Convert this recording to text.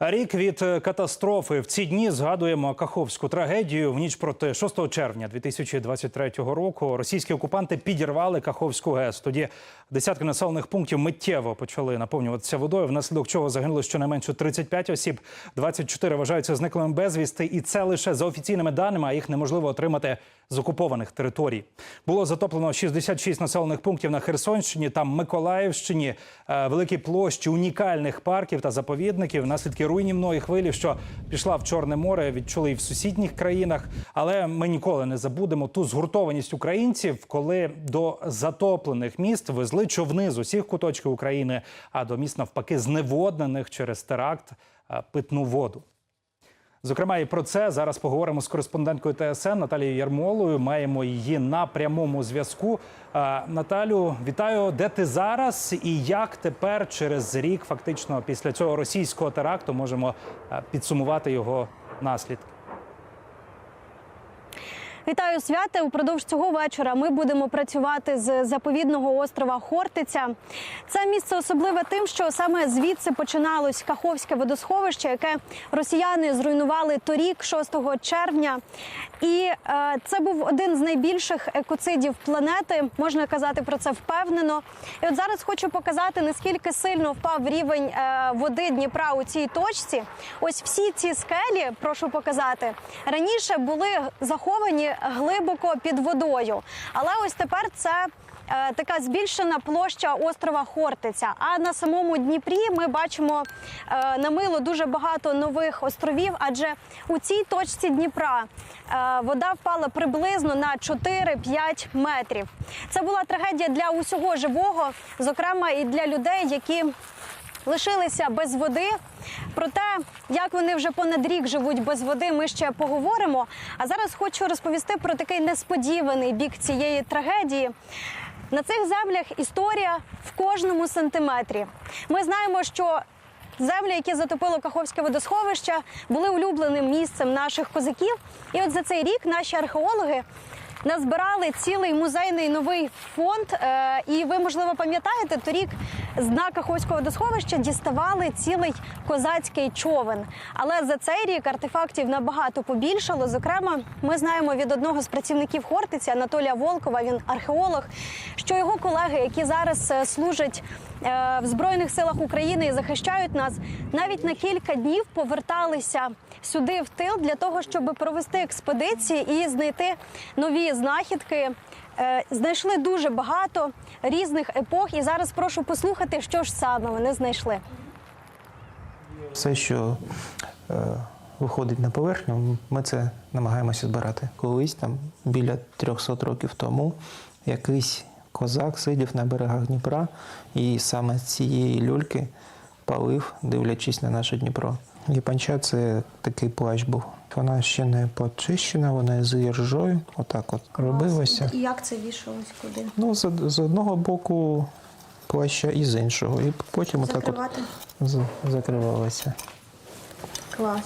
Рік від е, катастрофи в ці дні згадуємо Каховську трагедію. В ніч проти 6 червня 2023 року російські окупанти підірвали Каховську ГЕС. Тоді десятки населених пунктів миттєво почали наповнюватися водою, внаслідок чого загинуло щонайменше 35 осіб, 24 вважаються зниклими безвісти, і це лише за офіційними даними, а їх неможливо отримати з окупованих територій. Було затоплено 66 населених пунктів на Херсонщині та Миколаївщині, е, великі площі унікальних парків та заповідників. Наслідки руйнівної хвилі, що пішла в Чорне море, відчули і в сусідніх країнах. Але ми ніколи не забудемо ту згуртованість українців, коли до затоплених міст везли човни з усіх куточків України, а до міст навпаки зневоднених через теракт е, питну воду. Зокрема, і про це зараз поговоримо з кореспонденткою ТСН Наталією Ярмолою. Маємо її на прямому зв'язку. Наталю, вітаю. Де ти зараз? І як тепер, через рік, фактично, після цього російського теракту, можемо підсумувати його наслідки? Вітаю святе. Упродовж цього вечора ми будемо працювати з заповідного острова Хортиця. Це місце особливе тим, що саме звідси починалось Каховське водосховище, яке росіяни зруйнували торік, 6 червня. І е, це був один з найбільших екоцидів планети. Можна казати про це впевнено. І от зараз хочу показати наскільки сильно впав рівень е, води Дніпра у цій точці. Ось всі ці скелі, прошу показати, раніше були заховані глибоко під водою. Але ось тепер це е, така збільшена площа острова Хортиця. А на самому Дніпрі ми бачимо е, намило дуже багато нових островів, адже у цій точці Дніпра е, вода впала приблизно на 4-5 метрів. Це була трагедія для усього живого, зокрема і для людей, які лишилися без води. Про те, як вони вже понад рік живуть без води, ми ще поговоримо. А зараз хочу розповісти про такий несподіваний бік цієї трагедії. На цих землях історія в кожному сантиметрі. Ми знаємо, що землі, які затопило Каховське водосховище, були улюбленим місцем наших козаків. І от за цей рік наші археологи назбирали цілий музейний новий фонд. Е, І ви, можливо, пам'ятаєте, торік з дна Каховського водосховища діставали цілий козацький човен. Але за цей рік артефактів набагато побільшало. Зокрема, ми знаємо від одного з працівників Хортиці Анатолія Волкова, він археолог, що його колеги, які зараз е, служать е, в Збройних силах України і захищають нас, навіть на кілька днів поверталися сюди в тил для того, щоб провести експедиції і знайти нові знахідки. Е, Знайшли дуже багато різних епох, і зараз прошу послухати, що ж саме вони знайшли. Все, що е, виходить на поверхню, ми це намагаємося збирати. Колись там біля 300 років тому якийсь козак сидів на берегах Дніпра і саме з цієї люльки палив, дивлячись на наше Дніпро. Японча це такий плащ був. Вона ще не почищена, вона з іржою. Отак от робилося. І як це вішалось куди? Ну, з, з одного боку плаща і з іншого. І потім отак от з- закривалося. Клас.